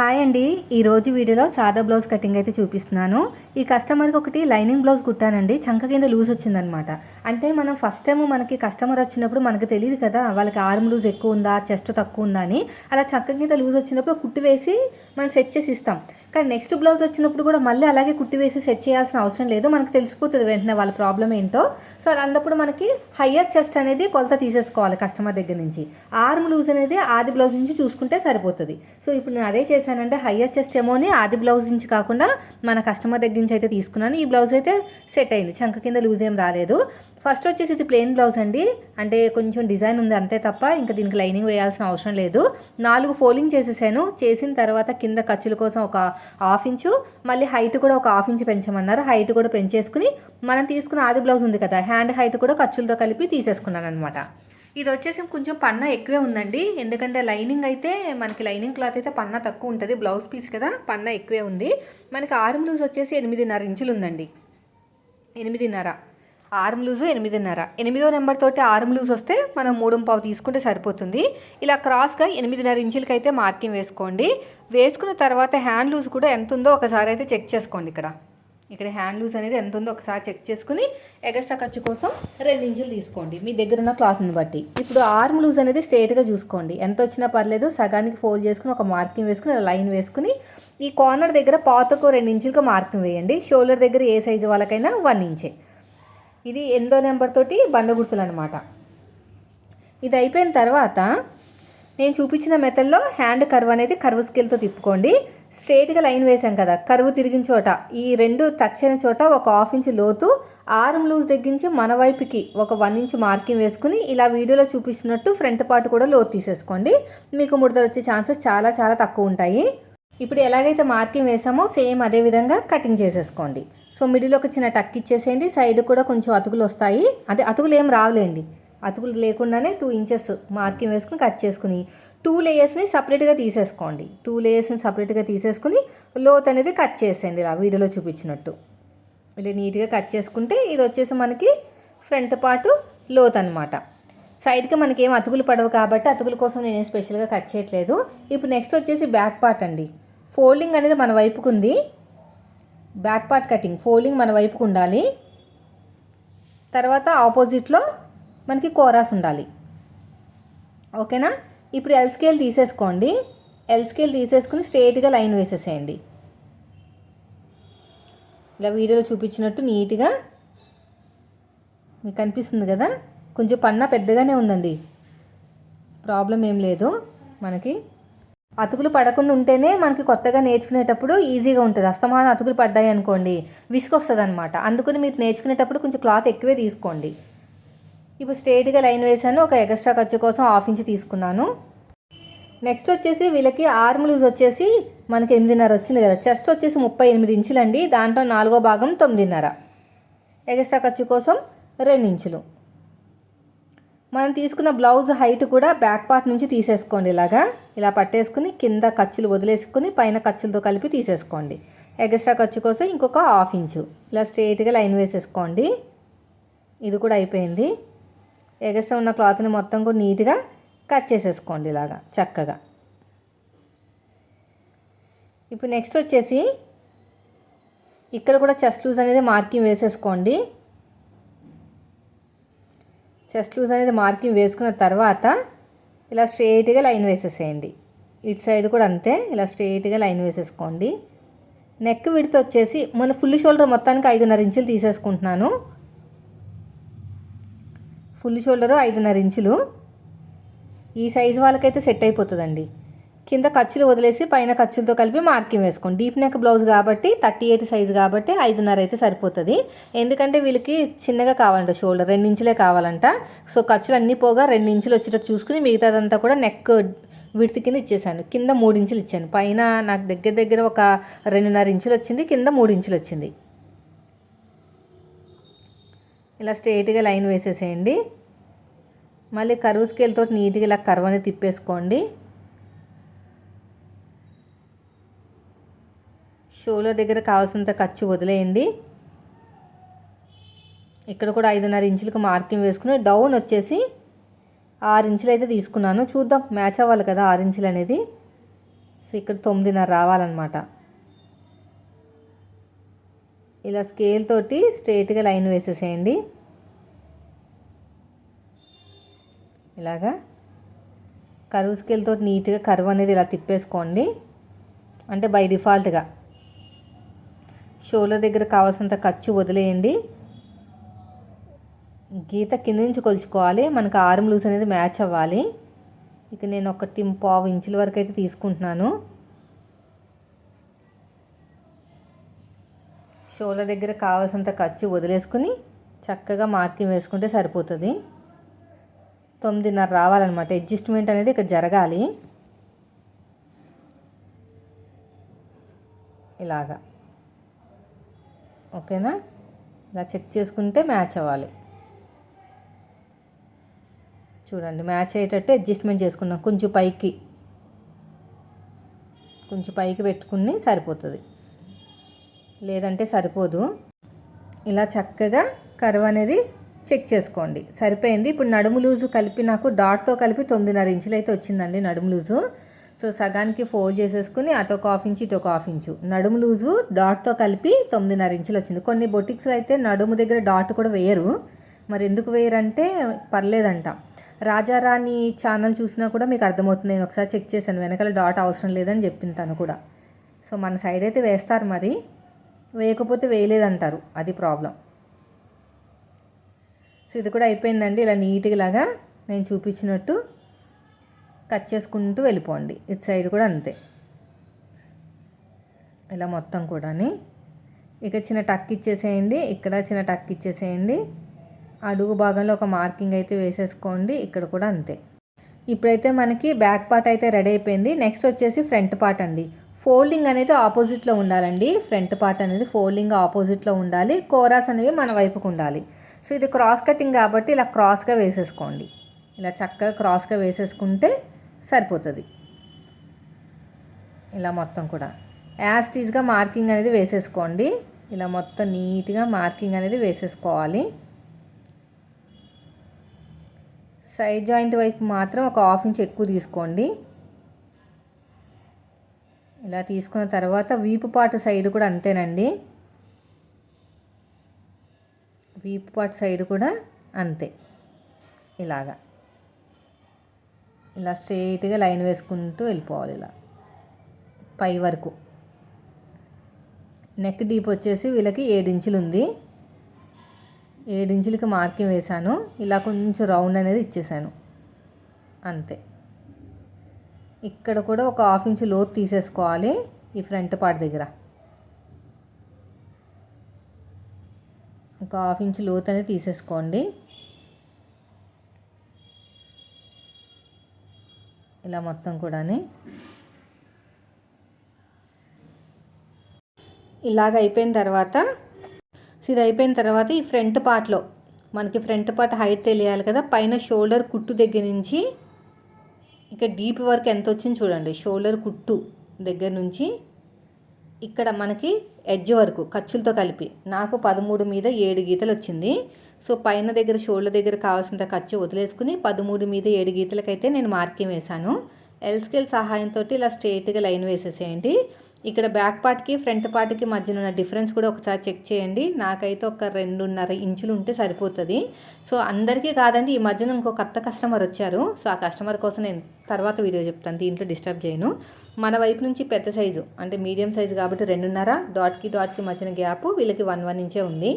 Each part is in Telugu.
హాయ్ అండి. ఈరోజు వీడియోలో సాదా బ్లౌజ్ కటింగ్ అయితే చూపిస్తున్నాను. ఈ కస్టమర్కి ఒకటి లైనింగ్ బ్లౌజ్ కుట్టానండి. చంక కింద లూజ్ వచ్చిందనమాట. అంటే మనం ఫస్ట్ టైం మనకి కస్టమర్ వచ్చినప్పుడు మనకు తెలియదు కదా వాళ్ళకి ఆర్మ్ లూజ్ ఎక్కువ ఉందా చెస్ట్ తక్కువ ఉందా అని. అలా చంక కింద లూజ్ వచ్చినప్పుడు కుట్టి వేసి మనం సెట్ చేసి ఇస్తాం. కానీ నెక్స్ట్ బ్లౌజ్ వచ్చినప్పుడు కూడా మళ్ళీ అలాగే కుట్టి వేసి సెట్ చేయాల్సిన అవసరం లేదు. మనకు తెలిసిపోతుంది వెంటనే వాళ్ళ ప్రాబ్లం ఏంటో. సో అలాంటప్పుడు మనకి హయ్యర్ చెస్ట్ అనేది కొలత తీసేసుకోవాలి కస్టమర్ దగ్గర నుంచి. ఆర్మ్ లూజ్ అనేది ఆది బ్లౌజ్ నుంచి చూసుకుంటే సరిపోతుంది. సో ఇప్పుడు నేను అదే చేశానంటే హయ్యర్ చెస్ట్ ఏమో అని ఆది బ్లౌజ్ నుంచి కాకుండా మన కస్టమర్ దగ్గర నుంచి అయితే తీసుకున్నాను. ఈ బ్లౌజ్ అయితే సెట్ అయింది. చంక కింద లూజ్ ఏం రాలేదు. ఫస్ట్ వచ్చేసి ఇది ప్లెయిన్ బ్లౌజ్ అండి. అంటే కొంచెం డిజైన్ ఉంది అంతే తప్ప ఇంకా దీనికి లైనింగ్ వేయాల్సిన అవసరం లేదు. నాలుగు ఫోల్డింగ్ చేసేసాను. చేసిన తర్వాత కింద ఖర్చుల కోసం ఒక హాఫ్ ఇంచు మళ్ళీ హైట్ కూడా ఒక హాఫ్ ఇంచు పెంచమన్నారు. హైట్ కూడా పెంచేసుకుని మనం తీసుకున్న ఆది బ్లౌజ్ ఉంది కదా హ్యాండ్ హైట్ కూడా ఖర్చులతో కలిపి తీసేసుకున్నాను అనమాట ఇది వచ్చేసి కొంచెం పన్న ఎక్కువే ఉందండి. ఎందుకంటే లైనింగ్ అయితే మనకి లైనింగ్ క్లాత్ అయితే పన్న తక్కువ ఉంటుంది. బ్లౌజ్ పీస్ కదా పన్న ఎక్కువే ఉంది. మనకి ఆర్మ్ లూజ్ వచ్చేసి ఎనిమిదిన్నర ఇంచులు ఉందండి. ఎనిమిదిన్నర. ఆర్మ్ లూజు ఎనిమిదిన్నర. ఎనిమిదో నెంబర్ తోటి ఆర్మ్ లూజ్ వస్తే మనం మూడు పావు తీసుకుంటే సరిపోతుంది. ఇలా క్రాస్గా ఎనిమిదిన్నర ఇంచులకి అయితే మార్కింగ్ వేసుకోండి. వేసుకున్న తర్వాత హ్యాండ్ లూజ్ కూడా ఎంత ఉందో ఒకసారి అయితే చెక్ చేసుకోండి ఇక్కడ. ఇక్కడ హ్యాండ్ లూజ్ అనేది ఎంత ఉందో ఒకసారి చెక్ చేసుకుని ఎగస్ట్రా ఖర్చు కోసం రెండు ఇంచులు తీసుకోండి. మీ దగ్గర ఉన్న క్లాత్ని బట్టి. ఇప్పుడు ఆర్మ్ లూజ్ అనేది స్ట్రేట్గా చూసుకోండి. ఎంత వచ్చినా పర్లేదు సగానికి ఫోల్డ్ చేసుకుని ఒక మార్కింగ్ వేసుకుని లైన్ వేసుకుని ఈ కార్నర్ దగ్గర పాతకు రెండు ఇంచులకు మార్కింగ్ వేయండి. షోల్డర్ దగ్గర ఏ సైజు వాళ్ళకైనా వన్ ఇంచే. ఇది ఎనిమిదో నెంబర్ తోటి బండ గుర్తులు అనమాట ఇది అయిపోయిన తర్వాత నేను చూపించిన మెథడ్లో హ్యాండ్ కర్వ్ అనేది కర్వ్ స్కేల్తో తిప్పుకోండి. స్ట్రేట్గా లైన్ వేసాం కదా కరువు తిరిగిన చోట ఈ రెండు టచ్ అయిన చోట ఒక హాఫ్ ఇంచ్ లోతు ఆర్మ్ లూజ్ తగ్గించి మన వైపుకి ఒక వన్ ఇంచ్ మార్కింగ్ వేసుకుని ఇలా వీడియోలో చూపిస్తున్నట్టు ఫ్రంట్ పార్ట్ కూడా లోతు తీసేసుకోండి. మీకు ముడతలు వచ్చే ఛాన్సెస్ చాలా చాలా తక్కువ ఉంటాయి. ఇప్పుడు ఎలాగైతే మార్కింగ్ వేసామో సేమ్ అదే విధంగా కటింగ్ చేసేసుకోండి. సో మిడిల్ ఒక చిన్న టక్ ఇచ్చేసేయండి. సైడ్ కూడా కొంచెం అతుకులు వస్తాయి. అదే అతుకులు ఏం రావులేండి. అతుకులు లేకుండానే టూ ఇంచెస్ మార్కింగ్ వేసుకుని కట్ చేసుకుని టూ లేయర్స్ని సపరేట్గా తీసేసుకోండి. టూ లేయర్స్ని సపరేట్గా తీసేసుకుని లోత్ అనేది కట్ చేసేయండి ఇలా వీడియోలో చూపించినట్టు. ఇలా నీట్గా కట్ చేసుకుంటే ఇది వచ్చేసి మనకి ఫ్రంట్ పాటు లోత్ అనమాట సైడ్కి మనకి ఏం అతుకులు పడవు కాబట్టి అతుకుల కోసం నేను స్పెషల్గా కట్ చేయట్లేదు. ఇప్పుడు నెక్స్ట్ వచ్చేసి బ్యాక్ పార్ట్ అండి. ఫోల్డింగ్ అనేది మన వైపుకుంది. బ్యాక్ పార్ట్ కటింగ్ ఫోలింగ్ మన వైపుకు ఉండాలి. తర్వాత ఆపోజిట్లో మనకి కోరాస్ ఉండాలి. ఓకేనా? ఇప్పుడు ఎల్ స్కేల్ తీసేసుకోండి. ఎల్ స్కేల్ తీసేసుకుని స్ట్రేట్గా లైన్ వేసేసేయండి. ఇలా వీడియోలో చూపించినట్టు నీట్గా మీకు కనిపిస్తుంది కదా? కొంచెం పన్న పెద్దగానే ఉందండి. ప్రాబ్లం ఏం లేదు మనకి. అతుకులు పడకుండా ఉంటేనే మనకి కొత్తగా నేర్చుకునేటప్పుడు ఈజీగా ఉంటుంది. అస్తమానం అతుకులు పడ్డాయి అనుకోండి విసుకొస్తుంది అనమాట అందుకని మీరు నేర్చుకునేటప్పుడు కొంచెం క్లాత్ ఎక్కువే తీసుకోండి. ఇప్పుడు స్ట్రేట్గా లైన్ వేసాను ఒక ఎక్స్ట్రా ఖర్చు కోసం హాఫ్ ఇంచ్ తీసుకున్నాను. నెక్స్ట్ వచ్చేసి వీళ్ళకి ఆర్మ్ లూజ్ వచ్చేసి మనకి ఎనిమిదిన్నర వచ్చింది కదా. చెస్ట్ వచ్చేసి ముప్పై ఎనిమిది ఇంచులండి. దాంట్లో నాలుగో భాగం తొమ్మిదిన్నర. ఎక్స్ట్రా ఖర్చు కోసం రెండు ఇంచులు. మనం తీసుకున్న బ్లౌజ్ హైట్ కూడా బ్యాక్ పార్ట్ నుంచి తీసేసుకోండి ఇలాగా. ఇలా పట్టేసుకుని కింద ఖర్చులు వదిలేసుకుని పైన ఖర్చులతో కలిపి తీసేసుకోండి. ఎక్స్ట్రా ఖర్చు కోసం ఇంకొక హాఫ్ ఇంచు. ఇలా స్ట్రేట్గా లైన్ వేసేసుకోండి. ఇది కూడా అయిపోయింది. ఎగస్ట్రా ఉన్న క్లాత్ని మొత్తం కూడా నీట్గా కట్ చేసేసుకోండి ఇలాగా చక్కగా. ఇప్పుడు నెక్స్ట్ వచ్చేసి ఇక్కడ కూడా చెస్ట్ లూజ్ అనేది మార్కింగ్ వేసేసుకోండి. చెస్ట్ లూజ్ అనేది మార్కింగ్ వేసుకున్న తర్వాత ఇలా స్ట్రేట్గా లైన్ వేసేసేయండి. ఇటు సైడ్ కూడా అంతే ఇలా స్ట్రేట్గా లైన్ వేసేసుకోండి. నెక్ విడత వచ్చేసి మన ఫుల్ షోల్డర్ మొత్తానికి ఐదున్నర ఇంచులు తీసేసుకుంటున్నాను. ఫుల్ షోల్డరు ఐదున్నర ఇంచులు. ఈ సైజు వాళ్ళకైతే సెట్ అయిపోతుందండి. కింద ఖర్చులు వదిలేసి పైన ఖర్చులతో కలిపి మార్కింగ్ వేసుకోండి. డీప్ నెక్ బ్లౌజ్ కాబట్టి థర్టీ ఎయిట్ సైజ్ కాబట్టి ఐదున్నర అయితే సరిపోతుంది. ఎందుకంటే వీళ్ళకి చిన్నగా కావాలంట షోల్డర్ రెండు ఇంచులే కావాలంట. సో ఖర్చులు అన్నీ పోగా రెండు ఇంచులు వచ్చేటట్టు చూసుకుని మిగతాదంతా కూడా నెక్ విడత కింద ఇచ్చేసాను. కింద మూడు ఇంచులు ఇచ్చాను. పైన నాకు దగ్గర దగ్గర ఒక రెండున్నర ఇంచులు వచ్చింది కింద మూడు ఇంచులు వచ్చింది. ఇలా స్ట్రైట్గా లైన్ వేసేసేయండి. మళ్ళీ కరువు స్కేల్తో నీట్గా ఇలా కర్వ్ అనేది తిప్పేసుకోండి. షోలో దగ్గర కావాల్సినంత ఖర్చు వదిలేయండి. ఇక్కడ కూడా ఐదున్నర ఇంచులకు మార్కింగ్ వేసుకుని డౌన్ వచ్చేసి ఆరు ఇంచులు అయితే తీసుకున్నాను. చూద్దాం మ్యాచ్ అవ్వాలి కదా ఆరు ఇంచులు అనేది. సో ఇక్కడ తొమ్మిదిన్నర రావాలన్నమాట. ఇలా స్కేల్ తోటి స్ట్రేట్గా లైన్ వేసేసేయండి. ఇలాగా కరువు స్కేల్ తోటి నీట్గా కరువు అనేది ఇలా తిప్పేసుకోండి. అంటే బై డిఫాల్ట్గా. షోల్డర్ దగ్గర కావాల్సినంత ఖర్చు వదిలేయండి. గీత కింద నుంచి కొలుచుకోవాలి. మనకు ఆర్మ్ లూజ్ అనేది మ్యాచ్ అవ్వాలి. ఇక నేను ఒకటి పావు ఇంచుల వరకు అయితే తీసుకుంటున్నాను. షోల్డర్ దగ్గర కావాల్సినంత ఖర్చు వదిలేసుకుని చక్కగా మార్కింగ్ వేసుకుంటే సరిపోతుంది. తొమ్మిదిన్నర రావాలన్నమాట. అడ్జస్ట్మెంట్ అనేది ఇక్కడ జరగాలి. ఇలాగా. ఓకేనా? ఇలా చెక్ చేసుకుంటే మ్యాచ్ అవ్వాలి. చూడండి మ్యాచ్ అయ్యేటట్టు అడ్జస్ట్మెంట్ చేసుకున్నాం. కొంచెం పైకి కొంచెం పైకి పెట్టుకుని సరిపోతుంది. లేదంటే సరిపోదు. ఇలా చక్కగా కర్వ్ అనేది చెక్ చేసుకోండి. సరిపోయింది. ఇప్పుడు నడుము లూజు కలిపి నాకు డాట్తో కలిపి తొమ్మిదిన్నర ఇంచులు అయితే వచ్చిందండి నడుము లూజు. సో సగానికి ఫోల్డ్ చేసేసుకుని అటు ఒక హాఫ్ ఇంచు ఇటు ఒక హాఫ్ ఇంచు. నడుము లూజు డాట్తో కలిపి తొమ్మిదిన్నర ఇంచులు వచ్చింది. కొన్ని బొటిక్స్లో అయితే నడుము దగ్గర డాట్ కూడా వేయరు. మరి ఎందుకు వేయరంటే పర్లేదంట. రాజారాణి ఛానల్ చూసినా కూడా మీకు అర్థమవుతుంది. నేను ఒకసారి చెక్ చేశాను. వెనకాల డాట్ అవసరం లేదని చెప్పింది తను కూడా. సో మన సైడ్ అయితే వేస్తారు మరి. వేయకపోతే వేయలేదంటారు. అది ప్రాబ్లం. సో ఇది కూడా అయిపోయిందండి. ఇలా నీట్గా లాగా నేను చూపించినట్టు. కట్ చేసుకుంటూ వెళ్ళిపోండి. ఇటు సైడ్ కూడా అంతే. ఇలా మొత్తం కూడాని. ఇక చిన్న టక్ ఇచ్చేసేయండి. ఇక్కడ చిన్న టక్ ఇచ్చేసేయండి. అడుగు భాగంలో ఒక మార్కింగ్ అయితే వేసేసుకోండి. ఇక్కడ కూడా అంతే. ఇప్పుడైతే మనకి బ్యాక్ పార్ట్ అయితే రెడీ అయిపోయింది. నెక్స్ట్ వచ్చేసి ఫ్రంట్ పార్ట్ అండి. ఫోల్డింగ్ అనేది ఆపోజిట్లో ఉండాలండి. ఫ్రంట్ పార్ట్ అనేది ఫోల్డింగ్ ఆపోజిట్లో ఉండాలి. కోరాస్ అనేవి మన వైపుకు ఉండాలి. సో ఇది క్రాస్ కటింగ్ కాబట్టి ఇలా క్రాస్గా వేసేసుకోండి. ఇలా చక్కగా క్రాస్గా వేసేసుకుంటే సరిపోతుంది. ఇలా మొత్తం కూడా. యాస్టీజ్గా మార్కింగ్ అనేది వేసేసుకోండి. ఇలా మొత్తం నీట్గా మార్కింగ్ అనేది వేసేసుకోవాలి. సైడ్ జాయింట్ వైపు మాత్రం ఒక హాఫ్ ఇంచ్ ఎక్కువ తీసుకోండి. ఇలా తీసుకున్న తర్వాత వీపు పాటు సైడ్ కూడా అంతేనండి. వీపు పాటు సైడ్ కూడా అంతే. ఇలాగా. ఇలా స్ట్రైట్గా లైన్ వేసుకుంటూ వెళ్ళిపోవాలి ఇలా. పై వరకు. నెక్ డీప్ వచ్చేసి వీళ్ళకి ఏడించులు ఉంది. ఏడించులకి మార్కింగ్ వేశాను. ఇలా కొంచెం రౌండ్ అనేది ఇచ్చేసాను. అంతే. ఇక్కడ కూడా ఒక హాఫ్ ఇంచ్ లోతు తీసేసుకోవాలి ఈ ఫ్రంట్ పార్ట్ దగ్గర. ఒక హాఫ్ ఇంచ్ లోతు అనేది తీసేసుకోండి. ఇలా మొత్తం కూడా ఇలాగ అయిపోయిన తర్వాత ఇది అయిపోయిన తర్వాత ఈ ఫ్రంట్ పార్ట్లో మనకి ఫ్రంట్ పార్ట్ హైట్ తెలియాలి కదా పైన షోల్డర్ కుట్టు దగ్గర నుంచి ఇక డీప్ వర్క్ ఎంత వచ్చింది చూడండి షోల్డర్ కుట్టు దగ్గర నుంచి ఇక్కడ మనకి ఎడ్జ్ వరకు ఖర్చులతో కలిపి నాకు పదమూడు మీద ఏడు గీతలు వచ్చింది. సో పైన దగ్గర షోల్డర్ దగ్గర కావాల్సినంత ఖర్చు వదిలేసుకుని పదమూడు మీద ఏడు గీతలకైతే నేను మార్కింగ్ వేశాను. ఎల్ స్కేల్ సహాయంతో ఇలా స్ట్రేట్గా లైన్ వేసేసేయండి. ఇక్కడ బ్యాక్ పార్ట్కి ఫ్రంట్ పార్ట్కి మధ్యన ఉన్న డిఫరెన్స్ కూడా ఒకసారి చెక్ చేయండి. నాకైతే ఒక రెండున్నర ఇంచులు ఉంటే సరిపోతుంది. సో అందరికీ కాదండి ఈ మధ్యన ఇంకో కొత్త కస్టమర్ వచ్చారు. సో ఆ కస్టమర్ కోసం నేను తర్వాత వీడియో చెప్తాను. దీంట్లో డిస్టర్బ్ చేయను. మన వైపు నుంచి పెద్ద సైజు అంటే మీడియం సైజు కాబట్టి రెండున్నర డాట్కి డాట్కి మధ్యన గ్యాప్ వీళ్ళకి వన్ వన్ ఇంచే ఉంది.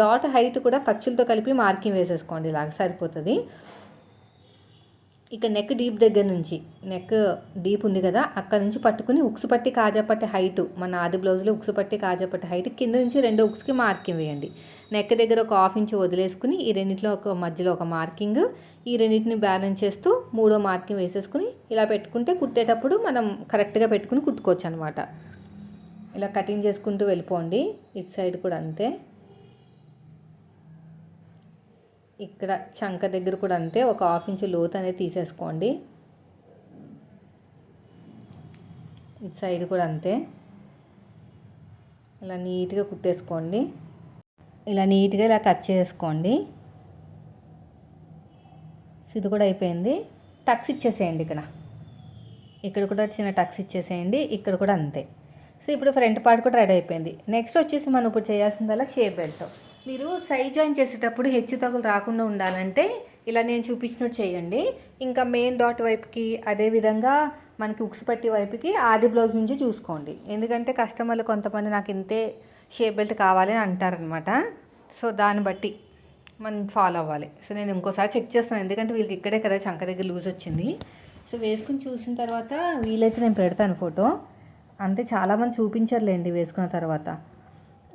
డాట్ హైట్ కూడా ఖర్చులతో కలిపి మార్కింగ్ వేసేసుకోండి ఇలాగ సరిపోతుంది. ఇక నెక్ డీప్ దగ్గర నుంచి నెక్ డీప్ ఉంది కదా అక్కడ నుంచి పట్టుకుని ఉక్సు పట్టి కాజాపట్టి హైట్ మన ఆది బ్లౌజ్లో ఉక్సు పట్టి కాజాపట్టి హైట్ కింద నుంచి రెండు ఉక్స్కి మార్కింగ్ వేయండి. నెక్ దగ్గర ఒక హాఫ్ ఇంచ్ వదిలేసుకుని ఈ రెండింటిలో ఒక మధ్యలో ఒక మార్కింగ్ ఈ రెండింటిని బ్యాలెన్స్ చేస్తూ మూడో మార్కింగ్ వేసేసుకుని ఇలా పెట్టుకుంటే కుట్టేటప్పుడు మనం కరెక్ట్గా పెట్టుకుని కుట్టుకోవచ్చు అనమాట ఇలా కటింగ్ చేసుకుంటూ వెళ్ళిపోండి. ఇటు సైడ్ కూడా అంతే. ఇక్కడ చంక దగ్గర కూడా అంతే ఒక హాఫ్ ఇంచ్ లోతు అనేది తీసేసుకోండి. ఇటు సైడ్ కూడా అంతే. ఇలా నీట్గా కుట్టేసుకోండి. ఇలా నీట్గా ఇలా కట్ చేసుకోండి. ఇది కూడా అయిపోయింది. టక్స్ ఇచ్చేసేయండి ఇక్కడ. ఇక్కడ కూడా చిన్న టక్స్ ఇచ్చేసేయండి. ఇక్కడ కూడా అంతే. సో ఇప్పుడు ఫ్రంట్ పార్ట్ కూడా రెడీ అయిపోయింది. నెక్స్ట్ వచ్చేసి మనం ఇప్పుడు చేయాల్సిందల్లా షేప్ బెల్ట్. మీరు సైడ్ జాయిన్ చేసేటప్పుడు హెచ్చు తగులు రాకుండా ఉండాలంటే ఇలా నేను చూపించినట్టు చేయండి. ఇంకా మెయిన్ డాట్ వైపుకి అదేవిధంగా మనకి ఉక్స్ పట్టి వైపుకి ఆది బ్లౌజ్ నుంచి చూసుకోండి. ఎందుకంటే కస్టమర్లు కొంతమంది నాకు ఇంతే షేప్ బెల్ట్ కావాలి అని అంటారనమాట సో దాన్ని బట్టి మనం ఫాలో అవ్వాలి. సో నేను ఇంకోసారి చెక్ చేస్తాను. ఎందుకంటే వీళ్ళకి ఇక్కడే కదా చంక దగ్గర లూజ్ వచ్చింది. సో వేసుకుని చూసిన తర్వాత వీలైతే నేను పెడతాను ఫోటో. అంతే చాలామంది చూపించారులేండి వేసుకున్న తర్వాత.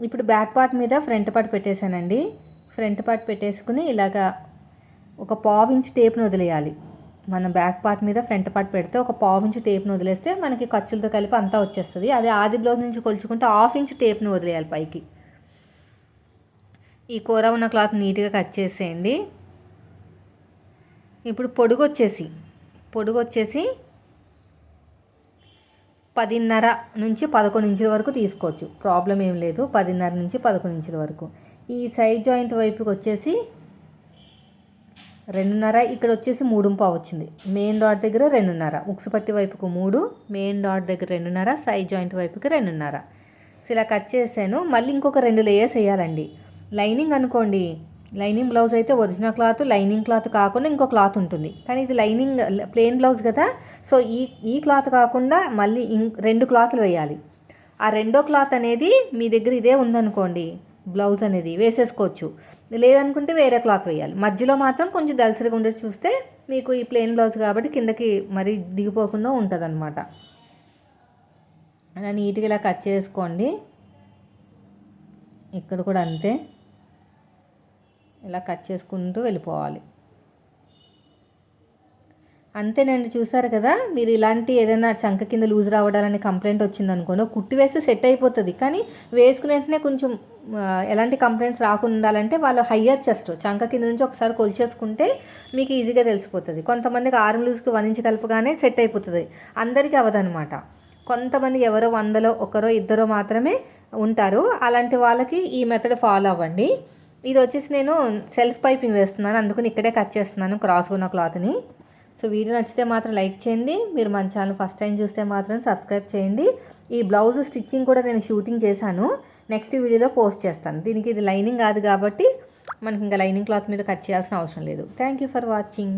ఇప్పుడు బ్యాక్ పార్ట్ మీద ఫ్రంట్ పార్ట్ పెట్టేశానండి. ఫ్రంట్ పార్ట్ పెట్టేసుకుని ఇలాగా ఒక పావు టేప్ను వదిలేయాలి. మన బ్యాక్ పార్ట్ మీద ఫ్రంట్ పార్ట్ పెడితే ఒక పావు టేప్ను వదిలేస్తే మనకి ఖర్చులతో కలిపి అంతా వచ్చేస్తుంది. అదే ఆది బ్లౌజ్ నుంచి కొలుచుకుంటే హాఫ్ ఇంచ్ టేప్ను వదిలేయాలి పైకి. ఈ కూర ఉన్న క్లాత్ నీట్గా కట్ చేసేయండి. ఇప్పుడు పొడుగు వచ్చేసి పొడుగు వచ్చేసి పదిన్నర నుంచి పదకొండు ఇంచుల వరకు తీసుకోవచ్చు. ప్రాబ్లం ఏం లేదు. పదిన్నర నుంచి పదకొండు ఇంచుల వరకు. ఈ సైడ్ జాయింట్ వైపుకి వచ్చేసి రెండున్నర ఇక్కడ వచ్చేసి మూడు పావు వచ్చింది. మెయిన్ డాట్ దగ్గర రెండున్నర. ఉక్సు పట్టి వైపుకు మూడు మెయిన్ డాట్ దగ్గర రెండున్నర సైడ్ జాయింట్ వైపుకి రెండున్నర. సో ఇలా కట్ చేసాను మళ్ళీ ఇంకొక రెండు లేయర్స్ వేయాలండి. లైనింగ్ అనుకోండి లైనింగ్ బ్లౌజ్ అయితే ఒరిజినల్ క్లాత్ లైనింగ్ క్లాత్ కాకుండా ఇంకో క్లాత్ ఉంటుంది. కానీ ఇది లైనింగ్ ప్లెయిన్ బ్లౌజ్ కదా. సో ఈ ఈ క్లాత్ కాకుండా మళ్ళీ ఇం రెండు క్లాత్లు వేయాలి. ఆ రెండో క్లాత్ అనేది మీ దగ్గర ఇదే ఉందనుకోండి బ్లౌజ్ అనేది వేసేసుకోవచ్చు. లేదనుకుంటే వేరే క్లాత్ వేయాలి. మధ్యలో మాత్రం కొంచెం దలసరిగా ఉండే చూస్తే మీకు ఈ ప్లెయిన్ బ్లౌజ్ కాబట్టి కిందకి మరీ దిగిపోకుండా ఉంటుంది అనమాట అలా నీట్గా ఇలా కట్ చేసుకోండి. ఇక్కడ కూడా అంతే. ఇలా కట్ చేసుకుంటూ వెళ్ళిపోవాలి. అంతేనండి చూసారు కదా? మీరు ఇలాంటి ఏదైనా చంక కింద లూజ్ రావడాలని కంప్లైంట్ వచ్చింది అనుకోండి కుట్టి వేస్తే సెట్ అయిపోతుంది. కానీ వేసుకునే వెంటనే కొంచెం ఎలాంటి కంప్లైంట్స్ రాకుండా ఉండాలంటే వాళ్ళు హయ్యర్ చెస్ట్ చంక కింద నుంచి ఒకసారి కొలిచేసుకుంటే మీకు ఈజీగా తెలిసిపోతుంది. కొంతమందికి ఆర్మ్ లూజ్కి వన్ ఇంచ్ కలపగానే సెట్ అయిపోతుంది. అందరికీ అవ్వదనమాట కొంతమంది ఎవరో వందలో ఒకరో ఇద్దరో మాత్రమే ఉంటారు. అలాంటి వాళ్ళకి ఈ మెథడ్ ఫాలో అవ్వండి. ఇది వచ్చేసి నేను సెల్ఫ్ పైపింగ్ వేస్తున్నాను. అందుకని ఇక్కడే కట్ చేస్తున్నాను క్రాస్ ఉన్న క్లాత్ని సో వీడియో నచ్చితే మాత్రం లైక్ చేయండి. మీరు మన ఛానల్ ఫస్ట్ టైం చూస్తే మాత్రం సబ్స్క్రైబ్ చేయండి. ఈ బ్లౌజ్ స్టిచ్చింగ్ కూడా నేను షూటింగ్ చేశాను. నెక్స్ట్ వీడియోలో పోస్ట్ చేస్తాను. దీనికి ఇది లైనింగ్ కాదు కాబట్టి మనకి ఇంకా లైనింగ్ క్లాత్ మీద కట్ చేయాల్సిన అవసరం లేదు. Thank you for watching